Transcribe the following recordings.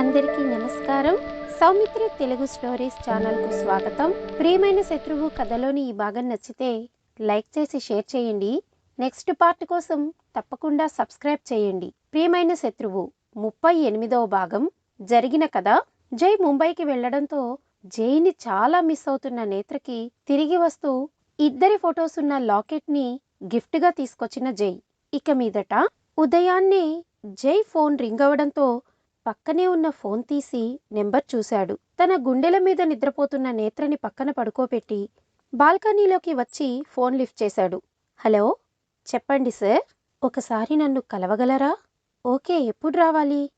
అందరికీ నమస్కారం. సౌమిత్రి తెలుగు స్టోరీస్ ఛానల్కు స్వాగతం. ప్రియమైన శత్రువు కథలోని ఈ భాగం నచ్చితే లైక్ చేసి షేర్ చేయండి. నెక్స్ట్ పార్ట్ కోసం తప్పకుండా సబ్స్క్రైబ్ చేయండి. ప్రియమైన శత్రువు ముప్పై ఎనిమిదవ భాగం జరిగిన కథ. జై ముంబైకి వెళ్ళడంతో జైని చాలా మిస్ అవుతున్న నేత్రకి తిరిగి వస్తూ ఇద్దరి ఫొటోస్ ఉన్న లాకెట్ని గిఫ్ట్గా తీసుకొచ్చిన జై. ఇక మీదట ఉదయాన్నే జై ఫోన్ రింగ్ అవడంతో పక్కనే ఉన్న ఫోన్ తీసి నెంబర్ చూశాడు. తన గుండెల మీద నిద్రపోతున్న నేత్రని పక్కన పడుకోబెట్టి బాల్కనీలోకి వచ్చి ఫోన్ లిఫ్ట్ చేశాడు. హలో చెప్పండి సార్ ఒకసారి నన్ను కలవగలరా? ఓకే ఎప్పుడు రావాలి?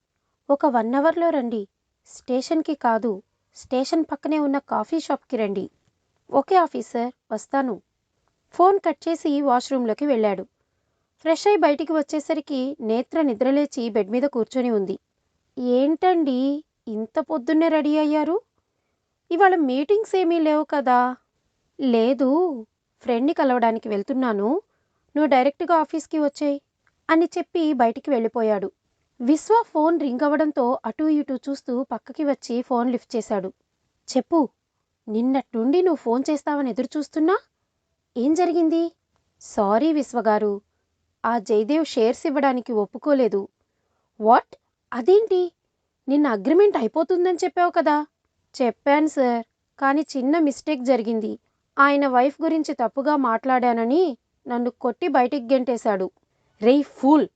ఒక వన్ అవర్లో రండి. స్టేషన్కి కాదు స్టేషన్ పక్కనే ఉన్న కాఫీ షాప్కి రండి. ఓకే ఆఫీసర్ వస్తాను. ఫోన్ కట్ చేసి వాష్రూమ్లోకి వెళ్ళాడు. ఫ్రెష్ అయి బయటికి వచ్చేసరికి నేత్ర నిద్రలేచి బెడ్ మీద కూర్చొని ఉంది. ఏంటండి? ఇంత పొద్దున్నే రెడీ అయ్యారు? ఇవాళ మీటింగ్స్ ఏమీ లేవు కదా? లేదు ఫ్రెండ్ని కలవడానికి వెళ్తున్నాను. నువ్వు డైరెక్ట్గా ఆఫీస్కి వచ్చేయి అని చెప్పి బయటికి వెళ్ళిపోయాడు. విశ్వ ఫోన్ రింగ్ అవ్వడంతో అటూ ఇటూ చూస్తూ పక్కకి వచ్చి ఫోన్ లిఫ్ట్ చేశాడు. చెప్పు నిన్నట్టుండి నువ్వు ఫోన్ చేస్తావని ఎదురు చూస్తున్నా? ఏం జరిగింది? సారీ విశ్వగారు. ఆ జయదేవ్ షేర్స్ ఇవ్వడానికి ఒప్పుకోలేదు. వాట్? అదేంటి? నిన్న అగ్రిమెంట్ అయిపోతుందని చెప్పావు కదా. చెప్పాను సార్. కానీ చిన్న మిస్టేక్ జరిగింది. ఆయన వైఫ్ గురించి తప్పుగా మాట్లాడానని నన్ను కొట్టి బయటికి గెంటేశాడు. రేయ్ ఫూల్!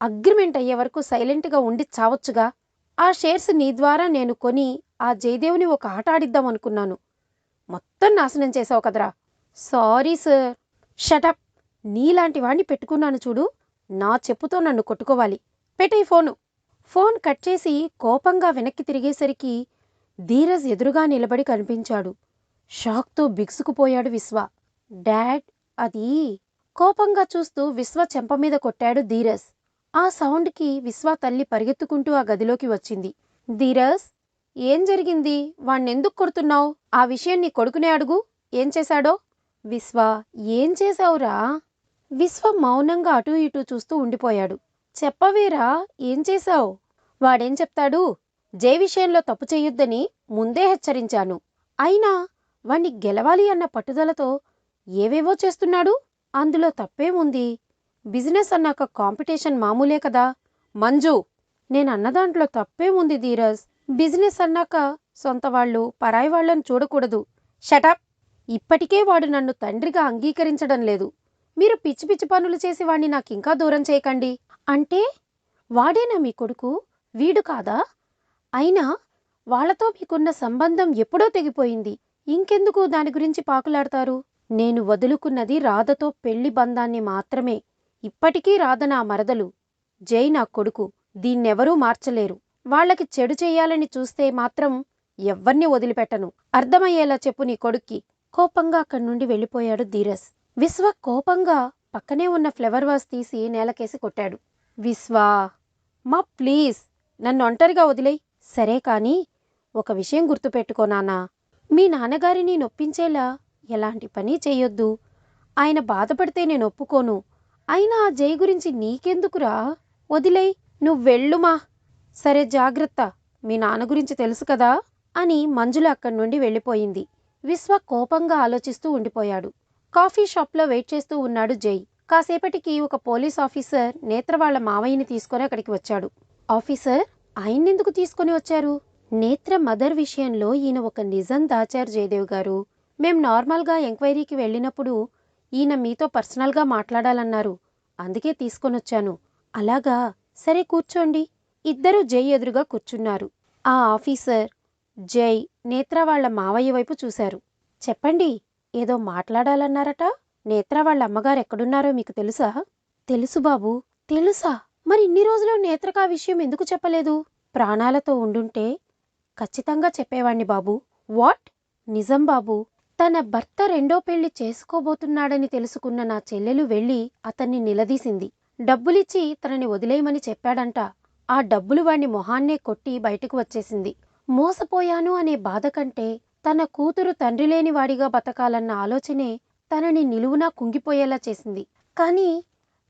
అగ్రిమెంట్ అయ్యే వరకు సైలెంట్గా ఉండి చావచ్చుగా. ఆ షేర్స్ నీ ద్వారా నేను కొని ఆ జయదేవుని ఒక ఆట ఆడిద్దాం అనుకున్నాను. మొత్తం నాశనం చేసావు కదరా. Sorry sir. షటప్ నీలాంటి వాణ్ణి పెట్టుకున్నాను చూడు. నా చెప్పుతో నన్ను కొట్టుకోవాలి. పెట్టే ఫోను. ఫోన్ కట్ చేసి కోపంగా వెనక్కి తిరిగేసరికి ధీరజ్ ఎదురుగా నిలబడి కనిపించాడు. షాక్తో బిగుసుకుపోయాడు విశ్వ. డాడ్ అది కోపంగా చూస్తూ విశ్వ చెంప మీద కొట్టాడు ధీరజ్. ఆ సౌండ్కి విశ్వ తల్లి పరిగెత్తుకుంటూ ఆ గదిలోకి వచ్చింది. ధీరజ్ ఏం జరిగింది? వాణ్ణెందుకు కొడుతున్నావు? ఆ విషయం నీ కొడుకునే అడుగు. ఏం చేశాడో? విశ్వ ఏం చేశావురా? విశ్వ మౌనంగా అటూ ఇటూ చూస్తూ ఉండిపోయాడు. చెప్పవేరా? ఏం చేశావు? వాడేం చెప్తాడు? జే విషయంలో తప్పు చేయొద్దని ముందే హెచ్చరించాను. అయినా వాణ్ణి గెలవాలి అన్న పట్టుదలతో ఏవేవో చేస్తున్నాడు? అందులో తప్పేముంది? బిజినెస్ అన్నాక కాంపిటీషన్ మామూలే కదా. మంజు నేను అన్నదాంట్లో తప్పేముంది ధీరజ్? బిజినెస్ అన్నాక సొంత వాళ్ళు పరాయి వాళ్ళని చూడకూడదు. షటప్ ఇప్పటికే వాడు నన్ను తండ్రిగా అంగీకరించడం లేదు. మీరు పిచ్చి పిచ్చి పనులు చేసి వాణ్ణి నాకింకా దూరం చేయకండి. అంటే వాడేనా మీ కొడుకు? వీడు కాదా? అయినా వాళ్ళతో మీకున్న సంబంధం ఎప్పుడో తెగిపోయింది. ఇంకెందుకు దాని గురించి పాకులాడతారు? నేను వదులుకున్నది రాధతో పెళ్ళి బంధాన్ని మాత్రమే. ఇప్పటికీ రాధ నా మరదలు. జై నా కొడుకు. దీన్నెవరూ మార్చలేరు. వాళ్ళకి చెడు చెయ్యాలని చూస్తే మాత్రం ఎవ్వర్ని వదిలిపెట్టను. అర్థమయ్యేలా చెప్పు నీ కొడుక్కి. కోపంగా అక్కడి నుండి వెళ్ళిపోయాడు ధీరజ్ విశ్వ కోపంగా పక్కనే ఉన్న ఫ్లవర్ వాస్ తీసి నేలకేసి కొట్టాడు. విశ్వా మా ప్లీజ్ నన్ను ఒంటరిగా వదిలేయి. సరే కాని ఒక విషయం గుర్తుపెట్టుకో నాన్నా. మీ నాన్నగారిని నొప్పించేలా ఎలాంటి పని చెయ్యొద్దు ఆయన బాధపడితే నేను ఒప్పుకోను. అయినా ఆ జై గురించి నీకెందుకురా? వదిలేయ్ నువ్వెళ్ళుమా సరే జాగ్రత్త. మీ నాన్న గురించి తెలుసు కదా? అని మంజుల అక్కడి నుండి వెళ్ళిపోయింది. విశ్వ కోపంగా ఆలోచిస్తూ ఉండిపోయాడు. కాఫీ షాప్లో వెయిట్ చేస్తూ ఉన్నాడు జై. కాసేపటికి ఒక పోలీస్ ఆఫీసర్ నేత్ర వాళ్ళ మావయ్యని తీసుకొని అక్కడికి వచ్చాడు. ఆఫీసర్ ఆయన్నెందుకు తీసుకొని వచ్చారు? నేత్ర మదర్ విషయంలో ఈయన ఒక నిజం దాచారు జయదేవ్ గారు. మేం నార్మల్గా ఎంక్వైరీకి వెళ్ళినప్పుడు ఈయన మీతో పర్సనల్గా మాట్లాడాలన్నారు. అందుకే తీసుకొనొచ్చాను అలాగా? సరే కూర్చోండి. ఇద్దరూ జై ఎదురుగా కూర్చున్నారు. ఆ ఆఫీసర్ జై నేత్ర వాళ్ళ మావయ్య వైపు చూశారు. చెప్పండి ఏదో మాట్లాడాలన్నారట? నేత్ర వాళ్ళ అమ్మగారు ఎక్కడున్నారో మీకు తెలుసా? తెలుసు బాబు తెలుసా? మరి ఇన్ని రోజులు నేత్రకా విషయం ఎందుకు చెప్పలేదు? ప్రాణాలతో ఉండుంటే ఖచ్చితంగా చెప్పేవాణ్ణి బాబు. వాట్? నిజం బాబు. తన భర్త రెండో పెళ్ళి చేసుకోబోతున్నాడని తెలుసుకున్న నా చెల్లెలు వెళ్ళి అతన్ని నిలదీసింది. డబ్బులిచ్చి తనని వదిలేయమని చెప్పాడంట. ఆ డబ్బులు వాణ్ణి మొహాన్నే కొట్టి బయటకు వచ్చేసింది. మోసపోయాను అనే బాధ కంటే తన కూతురు తండ్రి లేనివాడిగా బతకాలన్న ఆలోచనే తనని నిలువునా కుంగిపోయేలా చేసింది. కానీ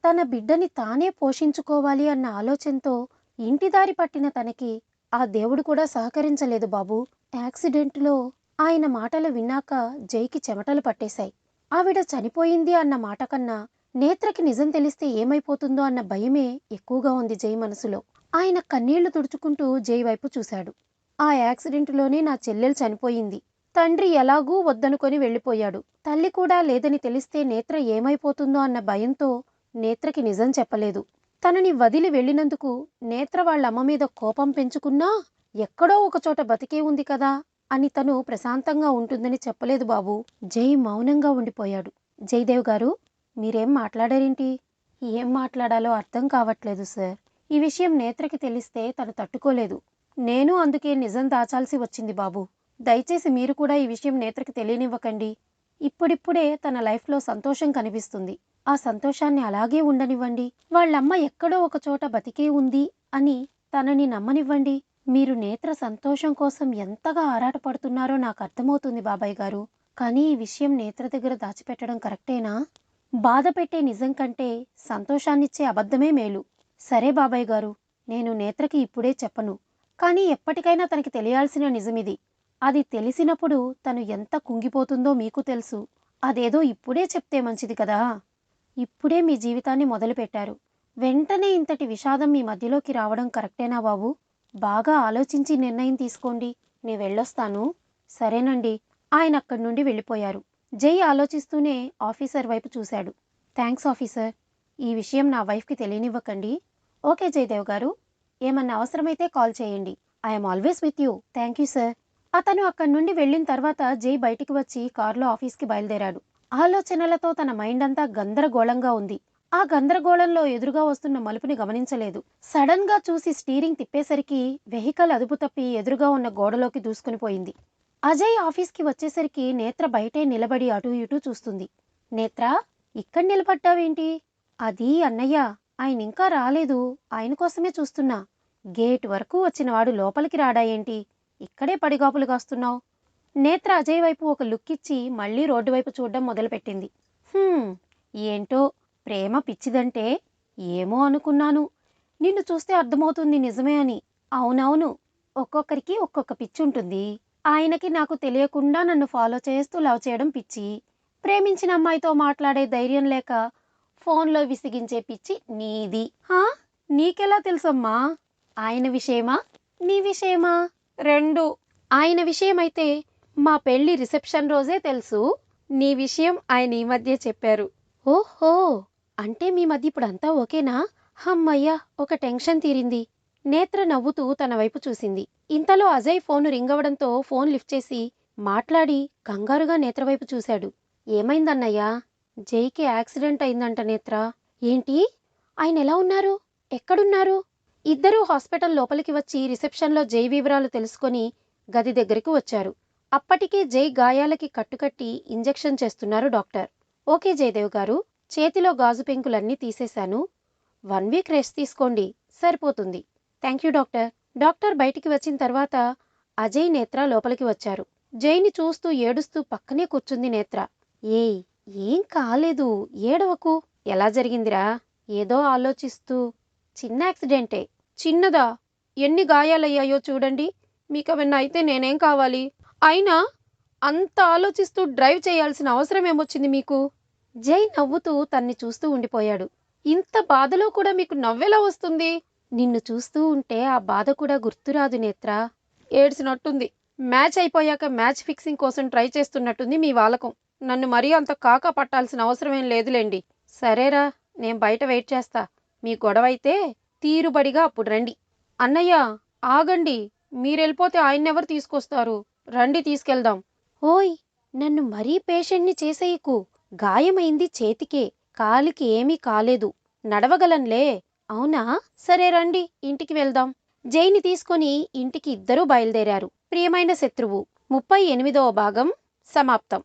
తన బిడ్డని తానే పోషించుకోవాలి అన్న ఆలోచనతో ఇంటిదారి పట్టిన తనకి ఆ దేవుడు కూడా సహకరించలేదు బాబు. యాక్సిడెంట్లో ఆయన మాటలు విన్నాక జైకి చెమటలు పట్టేశాయి. ఆవిడ చనిపోయింది అన్న మాట కన్నా నేత్రకి నిజం తెలిస్తే ఏమైపోతుందో అన్న భయమే ఎక్కువగా ఉంది జై మనసులో. ఆయన కన్నీళ్ళు తుడుచుకుంటూ జై వైపు చూశాడు. ఆ యాక్సిడెంట్లోనే నా చెల్లెలు చనిపోయింది. తండ్రి ఎలాగూ వద్దనుకొని వెళ్ళిపోయాడు. తల్లి కూడా లేదని తెలిస్తే నేత్ర ఏమైపోతుందో అన్న భయంతో నేత్రకి నిజం చెప్పలేదు. తనని వదిలి వెళ్ళినందుకు నేత్ర వాళ్ళ అమ్మ మీద కోపం పెంచుకున్నా ఎక్కడో ఒకచోట బతికే ఉంది కదా అని తను ప్రశాంతంగా ఉంటుందని చెప్పలేదు బాబు. జై మౌనంగా ఉండిపోయాడు. జయదేవ్ గారు మీరేం మాట్లాడారేంటి? ఏం మాట్లాడాలో అర్థం కావట్లేదు సార్. ఈ విషయం నేత్రకి తెలిస్తే తను తట్టుకోలేదు. నేను అందుకే నిజం దాచాల్సి వచ్చింది బాబు. దయచేసి మీరు కూడా ఈ విషయం నేత్రకి తెలియనివ్వకండి. ఇప్పుడిప్పుడే తన లైఫ్లో సంతోషం కనిపిస్తుంది. ఆ సంతోషాన్ని అలాగే ఉండనివ్వండి. వాళ్ళమ్మ ఎక్కడో ఒక చోట బతికే ఉంది అని తనని నమ్మనివ్వండి. మీరు నేత్ర సంతోషం కోసం ఎంతగా ఆరాటపడుతున్నారో నాకు అర్థమవుతుంది బాబాయ్ గారు. కానీ ఈ విషయం నేత్ర దగ్గర దాచిపెట్టడం కరెక్టేనా? బాధ పెట్టే నిజం కంటే సంతోషాన్నిచ్చే అబద్ధమే మేలు. సరే బాబాయ్ గారు నేను నేత్రకి ఇప్పుడే చెప్పను. కానీ ఎప్పటికైనా తనకి తెలియాల్సిన నిజమిది. అది తెలిసినప్పుడు తను ఎంత కుంగిపోతుందో మీకు తెలుసు. అదేదో ఇప్పుడే చెప్తే మంచిది కదా. ఇప్పుడే మీ జీవితాన్ని మొదలుపెట్టారు. వెంటనే ఇంతటి విషాదం మీ మధ్యలోకి రావడం కరెక్టేనా బాబు? బాగా ఆలోచించి నిర్ణయం తీసుకోండి. నే వెళ్ళొస్తాను. సరేనండి. ఆయన అక్కడి నుండి వెళ్ళిపోయారు. జై ఆలోచిస్తూనే ఆఫీసర్ వైపు చూశాడు. Thanks officer. ఈ విషయం నా వైఫ్కి తెలియనివ్వకండి. ఓకే జయదేవ్ గారు. ఏమన్నా అవసరమైతే కాల్ చేయండి. I'm always with you. Thank you sir. అతను అక్కడి నుండి వెళ్ళిన తర్వాత జై బయటికి వచ్చి కారులో ఆఫీస్కి బయలుదేరాడు. ఆలోచనలతో తన మైండ్ అంతా గందరగోళంగా ఉంది. ఆ గందరగోళంలో ఎదురుగా వస్తున్న మలుపుని గమనించలేదు. సడన్గా చూసి స్టీరింగ్ తిప్పేసరికి వెహికల్ అదుపు తప్పి ఎదురుగా ఉన్న గోడలోకి దూసుకుని పోయింది. అజయ్ ఆఫీస్కి వచ్చేసరికి నేత్ర బయటే నిలబడి అటూ ఇటూ చూస్తుంది. నేత్ర ఇక్కడ నిలబడ్డావేంటి? అది అన్నయ్య ఆయన ఇంకా రాలేదు. ఆయన కోసమే చూస్తున్నా. గేట్ వరకు వచ్చినవాడు లోపలికి రాడా ఏంటి? ఇక్కడే పడిగాపులు కాస్తున్నావు. నేత్ర అజయ్ వైపు ఒక లుక్ ఇచ్చి మళ్ళీ రోడ్డు వైపు చూడడం మొదలుపెట్టింది. ఏంటో ప్రేమ పిచ్చిదంటే ఏమో అనుకున్నాను. నిన్ను చూస్తే అర్థమవుతుంది నిజమే అని. అవునవును ఒక్కొక్కరికి ఒక్కొక్క పిచ్చి ఉంటుంది. ఆయనకి నాకు తెలియకుండా నన్ను ఫాలో చేస్తూ లవ్ చేయడం పిచ్చి. ప్రేమించిన అమ్మాయితో మాట్లాడే ధైర్యం లేక ఫోన్లో విసిగించే పిచ్చి నీది. హా నీకెలా తెలుసమ్మా? ఆయన విషయమా? నీ విషయమా? రెండు. ఆయన విషయమైతే మా పెళ్ళి రిసెప్షన్ రోజే తెలుసు. నీ విషయం ఆయన ఈ మధ్య చెప్పారు. ఓహో! అంటే మీ మధ్య ఇప్పుడు అంతా ఓకేనా? హమ్మయ్యా ఒక టెన్షన్ తీరింది. నేత్ర నవ్వుతూ తన వైపు చూసింది. ఇంతలో అజయ్ ఫోను రింగ్ అవ్వడంతో ఫోన్ లిఫ్ట్ చేసి మాట్లాడి కంగారుగా నేత్ర వైపు చూశాడు. ఏమైందన్నయ్యా? జైకి యాక్సిడెంట్ అయిందంట నేత్ర. ఏంటి? ఆయన ఎలా ఉన్నారు? ఎక్కడున్నారు? ఇద్దరూ హాస్పిటల్ లోపలికి వచ్చి రిసెప్షన్లో జై వివరాలు తెలుసుకొని గది దగ్గరికి వచ్చారు. అప్పటికే జై గాయాలకి కట్టుకట్టి ఇంజెక్షన్ చేస్తున్నారు డాక్టర్. ఓకే జయదేవ్ గారు చేతిలో గాజు పెంకులన్నీ తీసేశాను. వన్ వీక్ రెస్ట్ తీసుకోండి సరిపోతుంది. Thank you doctor. డాక్టర్ బయటికి వచ్చిన తర్వాత అజయ్ నేత్ర లోపలికి వచ్చారు. జైని చూస్తూ ఏడుస్తూ పక్కనే కూర్చుంది నేత్ర. ఏయ్ ఏం కాలేదు ఏడవకు. ఎలా జరిగిందిరా? ఏదో ఆలోచిస్తూ. చిన్న యాక్సిడెంటే. చిన్నదా? ఎన్ని గాయాలయ్యాయో చూడండి. మీకేమన్నా అయితే నేనేం కావాలి? అయినా అంత ఆలోచిస్తూ డ్రైవ్ చేయాల్సిన అవసరం ఏమొచ్చింది మీకు? జై నవ్వుతూ తన్ని చూస్తూ ఉండిపోయాడు. ఇంత బాధలో కూడా మీకు నవ్వెలా వస్తుంది? నిన్ను చూస్తూ ఉంటే ఆ బాధ కూడా గుర్తురాదు నేత్ర. ఏడ్చినట్టుంది. మ్యాచ్ అయిపోయాక మ్యాచ్ ఫిక్సింగ్ కోసం ట్రై చేస్తున్నట్టుంది మీ వాలకం. నన్ను మరీ అంత కాకా పట్టాల్సిన అవసరమేం లేదులేండి. సరేరా నేను బయట వెయిట్ చేస్తా. మీ గొడవ అయితే తీరుబడిగా అప్పుడు రండి. అన్నయ్య ఆగండి. మీరెళ్ళిపోతే ఆయన్నెవరు తీసుకొస్తారు? రండి తీసుకెళ్దాం. ఓయ్ నన్ను మరీ పేషెంట్ని చేసేయకు. గాయమైంది చేతికే. కాలికి ఏమీ కాలేదు. నడవగలంలే అవునా? సరే రండి ఇంటికి వెళ్దాం. జైని తీసుకొని ఇంటికి ఇద్దరూ బయలుదేరారు. ప్రియమైన శత్రువు ముప్పై ఎనిమిదవ భాగం సమాప్తం.